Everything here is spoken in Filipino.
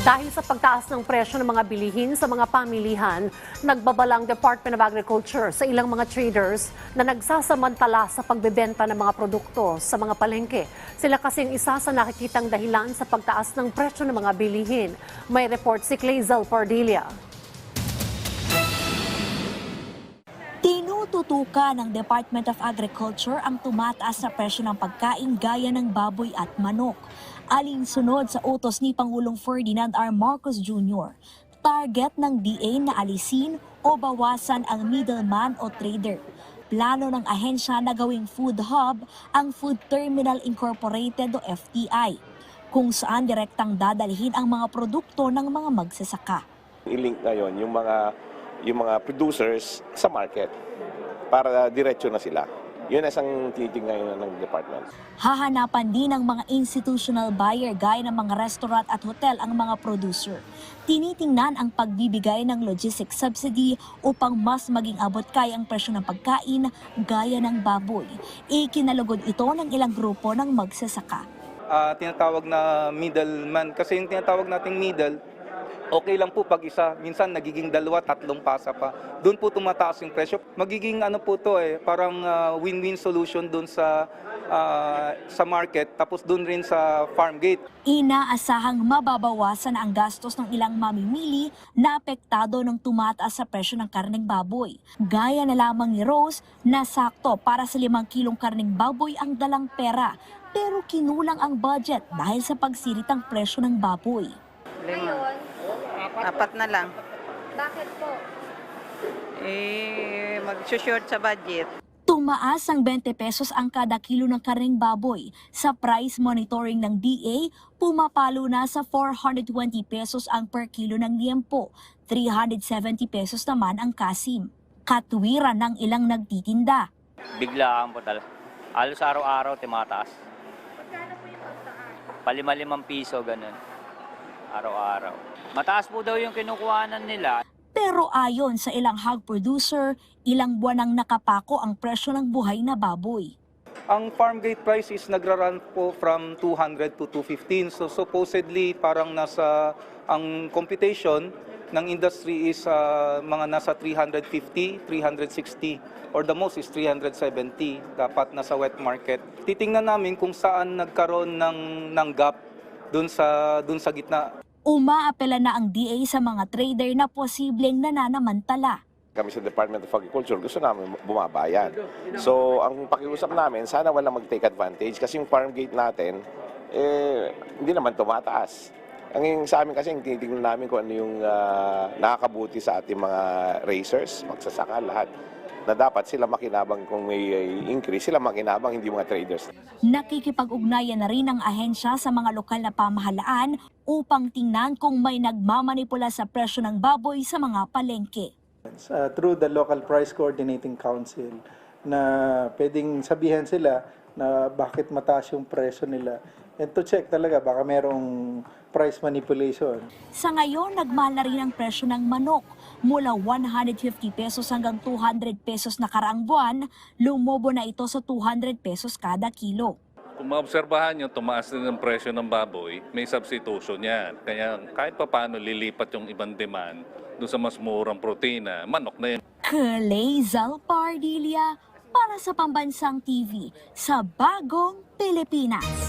Dahil sa pagtaas ng presyo ng mga bilihin sa mga pamilihan, nagbabalang Department of Agriculture sa ilang mga traders na nagsasamantala sa pagbebenta ng mga produkto sa mga palengke. Sila kasing isa sa nakikitang dahilan sa pagtaas ng presyo ng mga bilihin. May report si Clazel Pardilia. Tinututukan ng Department of Agriculture ang tumataas na presyo ng pagkain gaya ng baboy at manok. Alinsunod sa utos ni Pangulong Ferdinand R. Marcos Jr., target ng DA na alisin o bawasan ang middleman o trader. Plano ng ahensya na gawing food hub ang Food Terminal Incorporated o FTI, kung saan direktang dadalhin ang mga produkto ng mga magsasaka. i-link ngayon yung mga yung mga producers sa market para diretso na sila. Yun ang isang ngayon ng department. Hahanapan din ng mga institutional buyer gaya ng mga restaurant at hotel ang mga producer. Tinitingnan ang pagbibigay ng logistics subsidy upang mas maging abot kaya ang presyo ng pagkain gaya ng baboy. Ikinalugod ito ng ilang grupo ng magsasaka. ah, tinatawag na middleman. Kasi yung tinatawag nating middle, okay lang po pag isa. Minsan nagiging dalawa, tatlong pasa pa. Doon po tumataas yung presyo. Magiging ano po to eh, parang ah, win-win solution doon sa ah, sa market tapos doon rin sa farm gate. Inaasahang mababawasan ang gastos ng ilang mamimili na apektado ng tumataas sa presyo ng karneng baboy. Gaya na lamang ni Rose na sakto para sa limang kilong karneng baboy ang dalang pera pero kinulang ang budget dahil sa pagsiritang presyo ng baboy. Ngayon, Apat na lang. bakit po? Eh, mag-short sa budget. Tumaas ang 20 pesos ang kada kilo ng karneng baboy. Sa price monitoring ng DA, pumapalo na sa 420 pesos ang per kilo ng liempo, 370 pesos naman ang kasim. Katwiran ng ilang nagtitinda. biglaan po talaga. Halos araw-araw timataas. Palima-limang piso, ganun. Araw-araw. Mataas po daw yung kinukuhanan nila. Pero ayon sa ilang hog producer, ilang buwan nang nakapako ang presyo ng buhay na baboy. Ang farm gate price is nagra-run po from 200 to 215. So supposedly parang nasa ang computation ng industry is ah, mga nasa 350, 360 or the most is 370 dapat nasa wet market. Titingnan namin kung saan nagkaroon ng ng gap doon sa doon sa gitna. Umaapela na ang DA sa mga trader na posibleng nananamantala. Kami sa Department of Agriculture, gusto namin bumabayan. So, ang pakiusap namin, sana walang mag-take advantage kasi yung farm gate natin, eh, hindi naman tumataas. Ang yung sa amin kasi, tinitingnan namin kung ano yung ah, nakakabuti sa ating mga racers, magsasaka, lahat. Na dapat sila makinabang kung may eh, increase, sila makinabang, hindi mga traders. Nakikipag-ugnayan na rin ang ahensya sa mga lokal na pamahalaan upang tingnan kung may nagmamanipula sa presyo ng baboy sa mga palengke. uh, through the local price coordinating council na pwedeng sabihan sila na bakit mataas yung presyo nila and to check talaga baka merong price manipulation. Sa ngayon, nagmahal na rin ang presyo ng manok. Mula 150 pesos hanggang 200 pesos na karaang buwan, lumobo na ito sa 200 pesos kada kilo. Kung maobserbahan nyo, tumaas din ang presyo ng baboy, may substitution yan. Kaya kahit papaano lilipat yung ibang demand doon sa mas murang protina, manok na yan. Kalezal Pardilia para sa Pambansang TV sa Bagong Pilipinas.